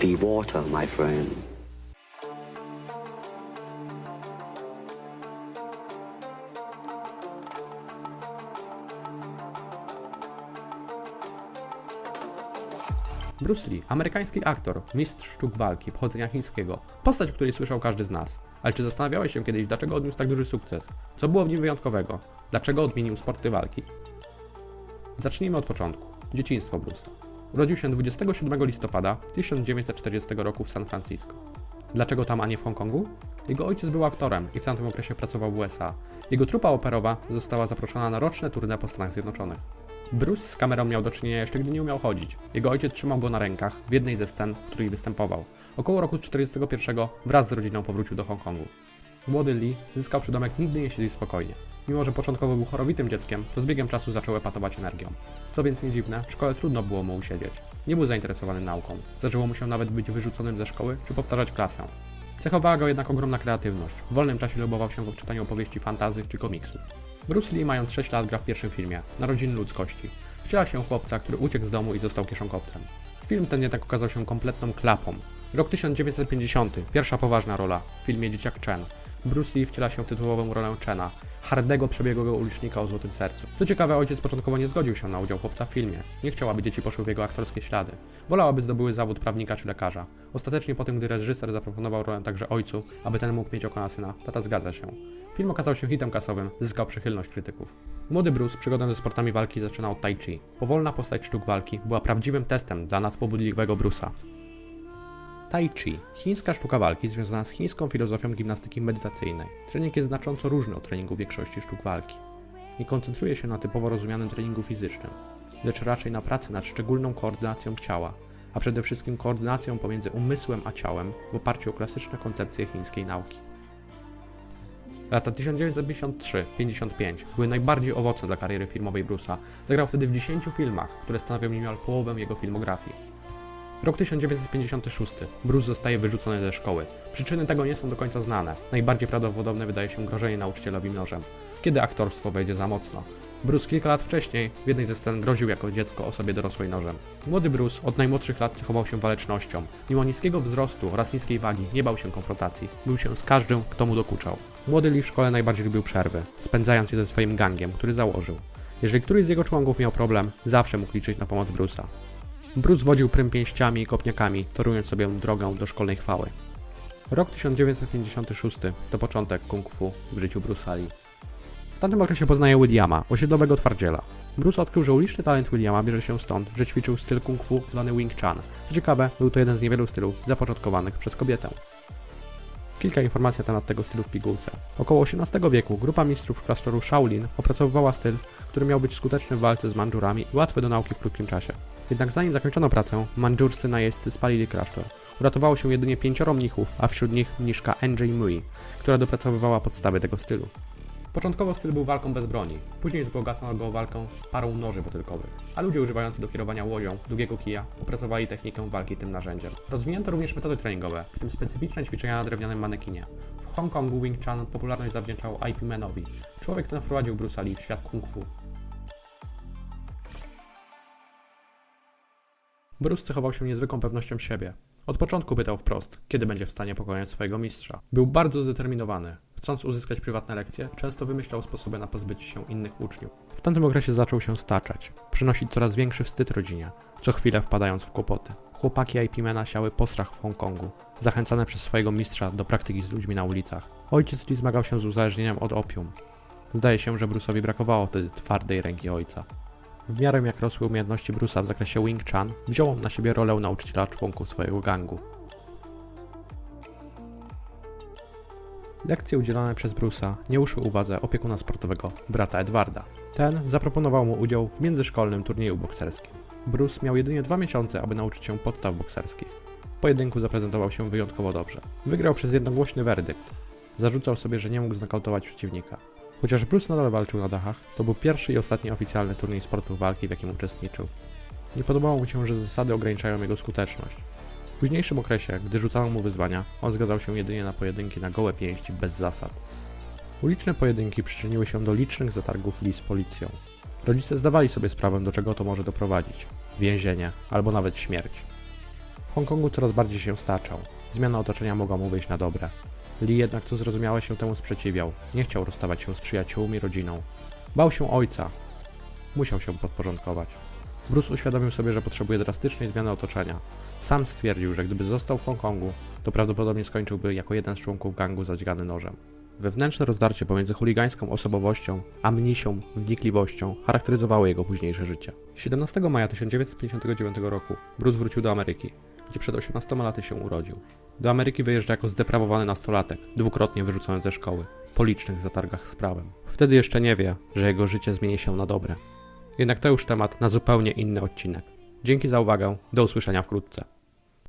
be water, my friend. Bruce Lee, amerykański aktor, mistrz sztuk walki, pochodzenia chińskiego. Postać, której słyszał każdy z nas. Ale czy zastanawiałeś się kiedyś, dlaczego odniósł tak duży sukces? Co było w nim wyjątkowego? Dlaczego odmienił sporty walki? Zacznijmy od początku. Dzieciństwo Bruce'a. Urodził się 27 listopada 1940 roku w San Francisco. Dlaczego tam, a nie w Hongkongu? Jego ojciec był aktorem i w tamtym okresie pracował w USA. Jego trupa operowa została zaproszona na roczne tournée po Stanach Zjednoczonych. Bruce z kamerą miał do czynienia jeszcze gdy nie umiał chodzić. Jego ojciec trzymał go na rękach w jednej ze scen, w której występował. Około roku 1941 wraz z rodziną powrócił do Hongkongu. Młody Lee zyskał przydomek nigdy nie siedzi spokojnie. Mimo, że początkowo był chorowitym dzieckiem, to z biegiem czasu zaczął epatować energią. Co więc nie dziwne, w szkole trudno było mu usiedzieć. Nie był zainteresowany nauką. Zdarzyło mu się nawet być wyrzuconym ze szkoły czy powtarzać klasę. Cechowała go jednak ogromna kreatywność. W wolnym czasie lubował się w czytaniu opowieści fantazy czy komiksów. Bruce Lee, mając 6 lat, gra w pierwszym filmie Narodziny ludzkości. Wciela się chłopca, który uciekł z domu i został kieszonkowcem. Film ten jednak okazał się kompletną klapą. Rok 1950, pierwsza poważna rola w filmie Dzieciak Chen. Bruce Lee wciela się w tytułową rolę Chena, hardego przebiegłego ulicznika o złotym sercu. Co ciekawe, ojciec początkowo nie zgodził się na udział chłopca w filmie. Nie chciał, aby dzieci poszły w jego aktorskie ślady. Wolał, aby zdobyły zawód prawnika czy lekarza. Ostatecznie po tym, gdy reżyser zaproponował rolę także ojcu, aby ten mógł mieć oko na syna, tata zgadza się. Film okazał się hitem kasowym, zyskał przychylność krytyków. Młody Bruce przygodę ze sportami walki zaczynał od tai chi. Powolna postać sztuk walki była prawdziwym testem dla nadpobudliwego Bruce'a. Tai Chi, chińska sztuka walki związana z chińską filozofią gimnastyki medytacyjnej. Trening jest znacząco różny od treningu większości sztuk walki. Nie koncentruje się na typowo rozumianym treningu fizycznym, lecz raczej na pracy nad szczególną koordynacją ciała, a przede wszystkim koordynacją pomiędzy umysłem a ciałem w oparciu o klasyczne koncepcje chińskiej nauki. Lata 1953-55 były najbardziej owocne dla kariery filmowej Bruce'a. Zagrał wtedy w 10 filmach, które stanowią niemal połowę jego filmografii. Rok 1956. Bruce zostaje wyrzucony ze szkoły. Przyczyny tego nie są do końca znane. Najbardziej prawdopodobne wydaje się grożenie nauczycielowi nożem, kiedy aktorstwo wejdzie za mocno. Bruce kilka lat wcześniej w jednej ze scen groził jako dziecko osobie dorosłej nożem. Młody Bruce od najmłodszych lat cechował się walecznością. Mimo niskiego wzrostu oraz niskiej wagi nie bał się konfrontacji. Był się z każdym, kto mu dokuczał. Młody Lee w szkole najbardziej lubił przerwy, spędzając je ze swoim gangiem, który założył. Jeżeli któryś z jego członków miał problem, zawsze mógł liczyć na pomoc Bruce'a. Bruce wodził prym pięściami i kopniakami, torując sobie drogę do szkolnej chwały. Rok 1956 to początek kung fu w życiu Bruce'a Lee. W tamtym okresie poznaje Williama, osiedlowego twardziela. Bruce odkrył, że uliczny talent Williama bierze się stąd, że ćwiczył styl kung fu zwany Wing Chun. Co ciekawe, był to jeden z niewielu stylów zapoczątkowanych przez kobietę. Kilka informacji na temat tego stylu w pigułce. Około XVIII wieku grupa mistrzów klasztoru Shaolin opracowywała styl, który miał być skuteczny w walce z Mandżurami i łatwy do nauki w krótkim czasie. Jednak zanim zakończono pracę, mandżurscy najeźdźcy spalili klasztor. Uratowało się jedynie pięcioro mnichów, a wśród nich mniszka Andrzej Mui, która dopracowywała podstawy tego stylu. Początkowo styl był walką bez broni, później wzbogacano go walką parą noży potylkowych, a ludzie używający do kierowania łodzią długiego kija opracowali technikę walki tym narzędziem. Rozwinięto również metody treningowe, w tym specyficzne ćwiczenia na drewnianym manekinie. W Hongkongu Wing Chun popularność zawdzięczał IP Manowi. Człowiek ten wprowadził Bruce'a Lee w świat kung fu. Bruce cechował się niezwykłą pewnością siebie. Od początku pytał wprost, kiedy będzie w stanie pokonać swojego mistrza. Był bardzo zdeterminowany. Chcąc uzyskać prywatne lekcje, często wymyślał sposoby na pozbycie się innych uczniów. W tamtym okresie zaczął się staczać, przynosić coraz większy wstyd rodzinie, co chwilę wpadając w kłopoty. Chłopaki IP-mena siały postrach w Hongkongu, zachęcane przez swojego mistrza do praktyki z ludźmi na ulicach. Ojciec Lee zmagał się z uzależnieniem od opium. Zdaje się, że Bruce'owi brakowało wtedy twardej ręki ojca. W miarę jak rosły umiejętności Bruce'a w zakresie Wing Chun, wziął on na siebie rolę nauczyciela członków swojego gangu. Lekcje udzielane przez Bruce'a nie uszły uwadze opiekuna sportowego, brata Edwarda. Ten zaproponował mu udział w międzyszkolnym turnieju bokserskim. Bruce miał jedynie dwa miesiące, aby nauczyć się podstaw bokserskich. W pojedynku zaprezentował się wyjątkowo dobrze. Wygrał przez jednogłośny werdykt. Zarzucał sobie, że nie mógł znokautować przeciwnika. Chociaż Bruce nadal walczył na dachach, to był pierwszy i ostatni oficjalny turniej sportu walki, w jakim uczestniczył. Nie podobało mu się, że zasady ograniczają jego skuteczność. W późniejszym okresie, gdy rzucano mu wyzwania, on zgadzał się jedynie na pojedynki na gołe pięści bez zasad. Uliczne pojedynki przyczyniły się do licznych zatargów Lee z policją. Rodzice zdawali sobie sprawę, do czego to może doprowadzić więzienie albo nawet śmierć. W Hongkongu coraz bardziej się staczał. Zmiana otoczenia mogła mu wyjść na dobre. Lee jednak, co zrozumiałe, się temu sprzeciwiał. Nie chciał rozstawać się z przyjaciółmi, rodziną. Bał się ojca. Musiał się podporządkować. Bruce uświadomił sobie, że potrzebuje drastycznej zmiany otoczenia. Sam stwierdził, że gdyby został w Hongkongu, to prawdopodobnie skończyłby jako jeden z członków gangu zadźgany nożem. Wewnętrzne rozdarcie pomiędzy chuligańską osobowością a mnisią wnikliwością charakteryzowało jego późniejsze życie. 17 maja 1959 roku Bruce wrócił do Ameryki, gdzie przed 18 laty się urodził. Do Ameryki wyjeżdża jako zdeprawowany nastolatek, dwukrotnie wyrzucony ze szkoły, po licznych zatargach z prawem. Wtedy jeszcze nie wie, że jego życie zmieni się na dobre. Jednak to już temat na zupełnie inny odcinek. Dzięki za uwagę, do usłyszenia wkrótce.